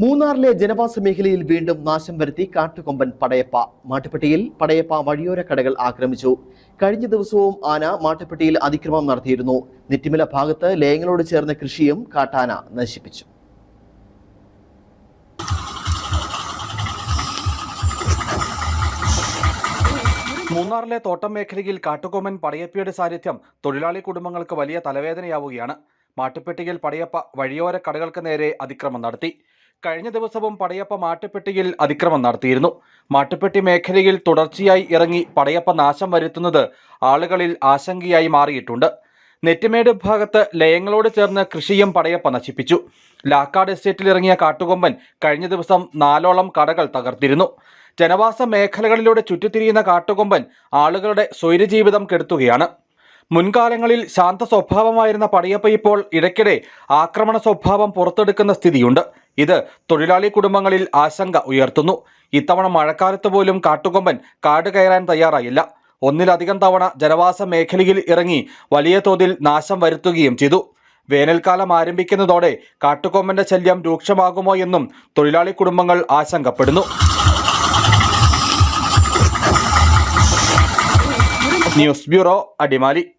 മൂന്നാറിലെ ജനവാസ മേഖലയിൽ വീണ്ടും നാശം വരുത്തി കാട്ടുകൊമ്പൻ പടയപ്പ. മാട്ടുപ്പെട്ടിയിൽ പടയപ്പ വഴിയോര കടകൾ ആക്രമിച്ചു. കഴിഞ്ഞ ദിവസവും ആന മാട്ടുപ്പെട്ടിയിൽ അതിക്രമം നടത്തിയിരുന്നു. നെറ്റിമല ഭാഗത്ത് ലയങ്ങളോട് ചേർന്ന കൃഷിയും കാട്ടാന നശിപ്പിച്ചു. മൂന്നാറിലെ തോട്ടം മേഖലയിൽ കാട്ടുകൊമ്പൻ പടയപ്പയുടെ സാന്നിധ്യം തൊഴിലാളി കുടുംബങ്ങൾക്ക് വലിയ തലവേദനയാവുകയാണ്. മാട്ടുപ്പെട്ടിയിൽ പടയപ്പ വഴിയോര കടകൾക്ക് നേരെ അതിക്രമം നടത്തി. കഴിഞ്ഞ ദിവസവും പടയപ്പ മാട്ടുപ്പെട്ടിയിൽ അതിക്രമം നടത്തിയിരുന്നു. മാട്ടുപ്പെട്ടി മേഖലയിൽ തുടർച്ചയായി ഇറങ്ങി പടയപ്പ നാശം വരുത്തുന്നത് ആളുകളിൽ ആശങ്കയായി മാറിയിട്ടുണ്ട്. നെറ്റിമേട് ഭാഗത്ത് ലയങ്ങളോട് ചേർന്ന് കൃഷിയും പടയപ്പ നശിപ്പിച്ചു. ലാക്കാട് എസ്റ്റേറ്റിൽ ഇറങ്ങിയ കാട്ടുകൊമ്പൻ കഴിഞ്ഞ ദിവസം നാലോളം കടകൾ തകർത്തിരുന്നു. ജനവാസ മേഖലകളിലൂടെ ചുറ്റിത്തിരിയുന്ന കാട്ടുകൊമ്പൻ ആളുകളുടെ സ്വൈരജീവിതം കെടുത്തുകയാണ്. മുൻകാലങ്ങളിൽ ശാന്ത സ്വഭാവമായിരുന്ന പടയപ്പ ഇപ്പോൾ ഇടയ്ക്കിടെ ആക്രമണ സ്വഭാവം പുറത്തെടുക്കുന്ന സ്ഥിതിയുണ്ട്. ഇത് തൊഴിലാളി കുടുംബങ്ങളിൽ ആശങ്ക ഉയർത്തുന്നു. ഇത്തവണ മഴക്കാലത്ത് പോലും കാട്ടുകൊമ്പൻ കാട് കയറാൻ തയ്യാറായില്ല. ഒന്നിലധികം തവണ ജനവാസ മേഖലയിൽ ഇറങ്ങി വലിയ തോതിൽ നാശം വരുത്തുകയും ചെയ്തു. വേനൽക്കാലം ആരംഭിക്കുന്നതോടെ കാട്ടുകൊമ്പന്റെ ശല്യം രൂക്ഷമാകുമോ എന്നും തൊഴിലാളി കുടുംബങ്ങൾ ആശങ്കപ്പെടുന്നു. News bureau Adimali.